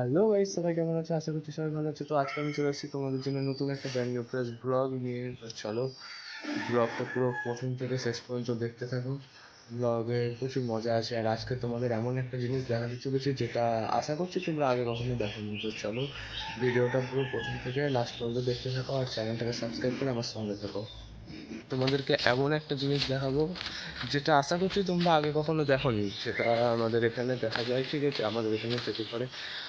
Hello guys সবাই কেমন আছে? আশা করছি সবাই ভালো আছে। তো আজকে আমি চলে এসেছি তোমাদের জন্য নতুন একটা ব্র্যান্ড নিউ প্রেস ব্লগ নিয়ে। চলো ব্লগটা পুরো প্রথম থেকে শেষ পর্যন্ত দেখতে থাকো। ব্লগে প্রচুর মজা আছে আর আজকে তোমাদের এমন একটা জিনিস দেখাতে চলেছি, যেটা আশা করছি তোমরা আগে কখনো দেখোনি। তো চলো, ভিডিওটা পুরো প্রথম থেকে লাস্ট পর্যন্ত দেখতে থাকো আর চ্যানেলটাকে সাবস্ক্রাইব করে আমার সঙ্গে থাকো। তোমাদেরকে এমন একটা জিনিস দেখাবো, যেটা আশা করছি তোমরা আগে কখনো দেখোনি। সেটা আমাদের এখানে দেখা যায়, ঠিক আছে? আমাদের এখানে চোখে করে।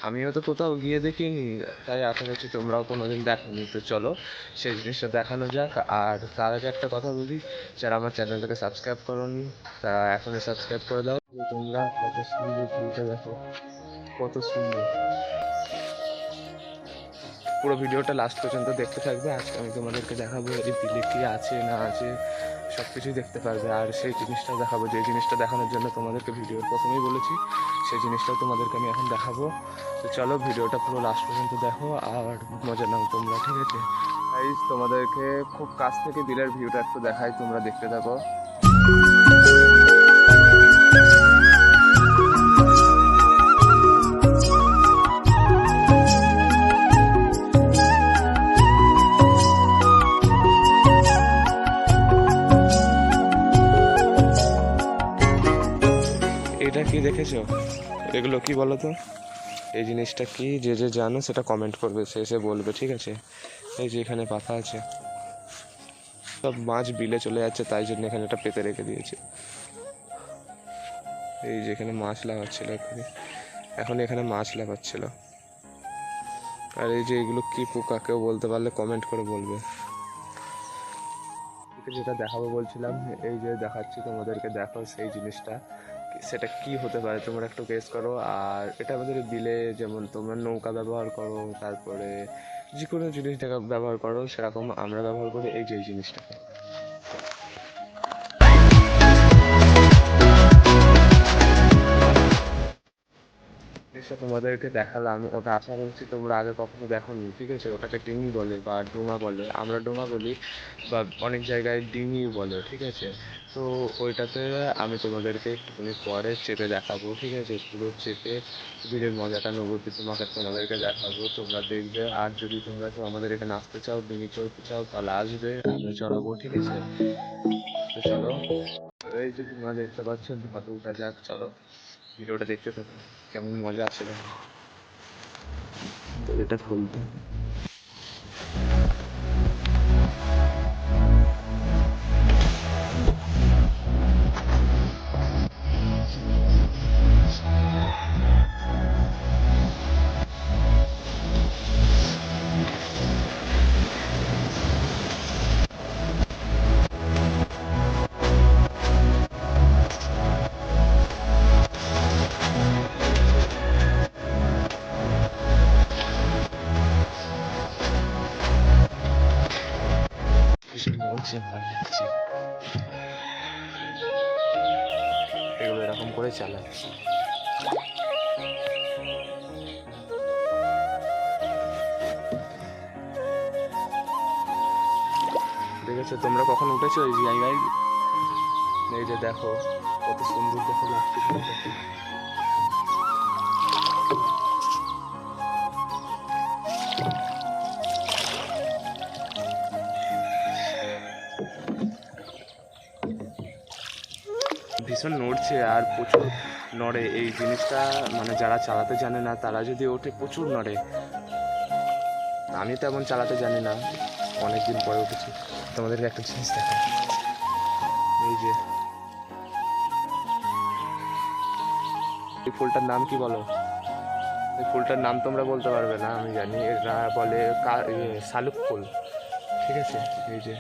আমিও তো কোথাও গিয়ে দেখিনি, তাই আশা করছি তোমরাও কোনো কোনোদিন দেখোনি। তো চলো, সেই জিনিসটা দেখানো যাক। আর তার আগে একটা কথা বলি, যারা আমার চ্যানেলটাকে সাবস্ক্রাইব করোনি, তারা এখনই সাবস্ক্রাইব করে দাও। তোমরা কত সুন্দর ভিউটা দেখো। কত সুন্দর। পুরো ভিডিওটা লাস্ট পর্যন্ত দেখতে থাকবে। আজকে আমি তোমাদেরকে দেখাবো এই বিলে কি আছে, না আছে সব কিছুই দেখতে পারবে। আর সেই জিনিসটা দেখাবো, যে জিনিসটা দেখানোর জন্য তোমাদেরকে ভিডিওর প্রথমেই বলেছি, সেই জিনিসটাও তোমাদেরকে আমি এখন দেখাবো। তো চলো ভিডিওটা পুরো লাস্ট পর্যন্ত দেখো, আর মজা নাও তোমরা, ঠিক আছে? গাইজ তোমাদেরকে খুব কাছ থেকে বিলের ভিউটা একটু দেখাই, তোমরা দেখতে থাকো। এটা কি দেখেছ? এগুলো কি বলো তো এই জিনিসটা কি? যে যে জানো সেটা কমেন্ট করবে, সে এসে বলবে, ঠিক আছে? এই যে এখানে পাতা আছে। সব মাছ বিলে চলে যাচ্ছে, তাই জন্য এখানে একটা পেতে রেখে দিয়েছে। এই যে এখানে মাছ লাগাচ্ছিল এখন এখানে মাছ লাগাচ্ছিল। আর এই যে এগুলো কি পোকা, কেউ বলতে পারলে কমেন্ট করে বলবে। যেটা দেখাবো বলছিলাম, এই যে দেখাচ্ছি তোমাদেরকে, দেখো সেই জিনিসটা। সেটা কি হতে পারে তোমরা একটু গেস করো। আর এটা আমাদের বিলে যেমন তোমরা নৌকা ব্যবহার করো, তারপরে যে কোনো জিনিস ব্যবহার করো, সেরকম আমরা ব্যবহার করি এই যে, এই জিনিসটাকে। জিনিসটা তোমাদেরকে দেখালাম, ওটা আশা করছি তোমরা আগে কখনো দেখোনি, ঠিক আছে? ওটাকে ডিঙি বলে বা ডোঙা বলে। আমরা ডোঙা বলি বা অনেক জায়গায় ডিঙি বলে, ঠিক আছে? তো ওইটাতে আমি তোমাদেরকে একটুখানি পরে চেপে দেখাবো, ঠিক আছে? পুরো চেপে বিলের মজাটা নেব তোমাকে তোমাদেরকে দেখাবো। তোমরা দেখবে, আর যদি তোমরা কেউ আমাদের এখানে আসতে চাও, ডিঙি চড়তে চাও, তাহলে আসবে, আমরা চড়াবো, ঠিক আছে? তো চলো, এই যে তোমরা দেখতে পাচ্ছ কত উঠা যাক, চলো। ভিডিওটা দেখতে থাকো কেমন মজা আসে দেখো তো এটা খুলতে লাগছে এগুলো এরকম করে চালাচ্ছি। আছে তোমরা কখন উঠেছো এই জায়গায় এই যে দেখো, কত সুন্দর দেখো লাগছে ভীষণ নড়ছে আর প্রচুর নড়ে এই জিনিসটা। মানে যারা চালাতে জানে না তারা যদি ওঠে প্রচুর নড়ে। আমি তেমন চালাতে জানি না অনেকদিন পরে উঠেছি। তোমাদেরকে একটা জিনিস দেখা এই যে। এই ফুলটার নাম কি বলো? এই ফুলটার নাম তোমরা বলতে পারবে না আমি জানি। এরা বলে ইয়ে, শালুক ফুল। ঠিক আছে? এই যে।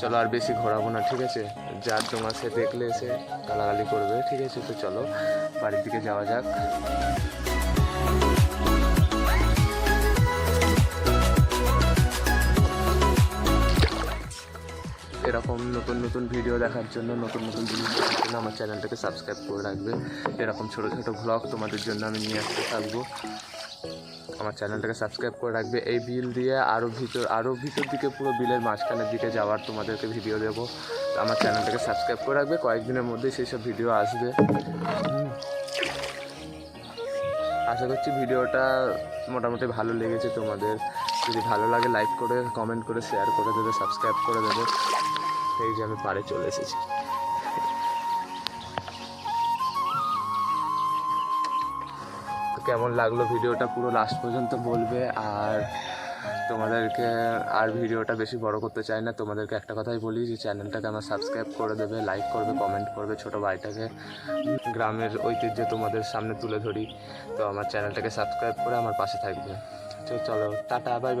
চলো আর বেশি ঘোরাবো না, ঠিক আছে? যার তোমার সে দেখলে এসে গালাগালি করবে, ঠিক আছে? তো চলো, বাড়ির দিকে যাওয়া যাক। এরকম নতুন নতুন ভিডিও দেখার জন্য, নতুন নতুন জিনিস দেখার জন্য আমার চ্যানেলটাকে সাবস্ক্রাইব করে রাখবে। এরকম ছোটো ছোটো ভ্লগ তোমাদের জন্য আমি নিয়ে আসতে থাকব। আমার চ্যানেলটাকে সাবস্ক্রাইব করে রাখবে। এই বিল দিয়ে আরও ভিতর আরও ভিতর দিকে পুরো বিলের মাঝখানের দিকে যাওয়ার তোমাদেরকে ভিডিও দেবো। আমার চ্যানেলটাকে সাবস্ক্রাইব করে রাখবে। কয়েকদিনের মধ্যেই সেই সব ভিডিও আসবে। আশা করছি ভিডিওটা মোটামুটি ভালো লেগেছে তোমাদের। যদি ভালো লাগে লাইক করে কমেন্ট করে শেয়ার করে দেবে সাবস্ক্রাইব করে দেবে। এই যে আমি পারে চলে এসেছি। কেমন লাগল ভিডিওটা পুরো লাস্ট পর্যন্ত বলবে। আর তোমাদেরকে আর ভিডিওটা বেশি বড় করতে চাই না, তোমাদেরকে একটা কথাই বলি যে চ্যানেলটাকে আমার সাবস্ক্রাইব করে দেবে লাইক করবে কমেন্ট করবে ছোটো ভাইটাকে। গ্রামের ঐতিহ্য তোমাদের সামনে তুলে ধরি। তো আমার চ্যানেলটাকে সাবস্ক্রাইব করে আমার পাশে থাকবে। তো চলো, টাটা বাই বাই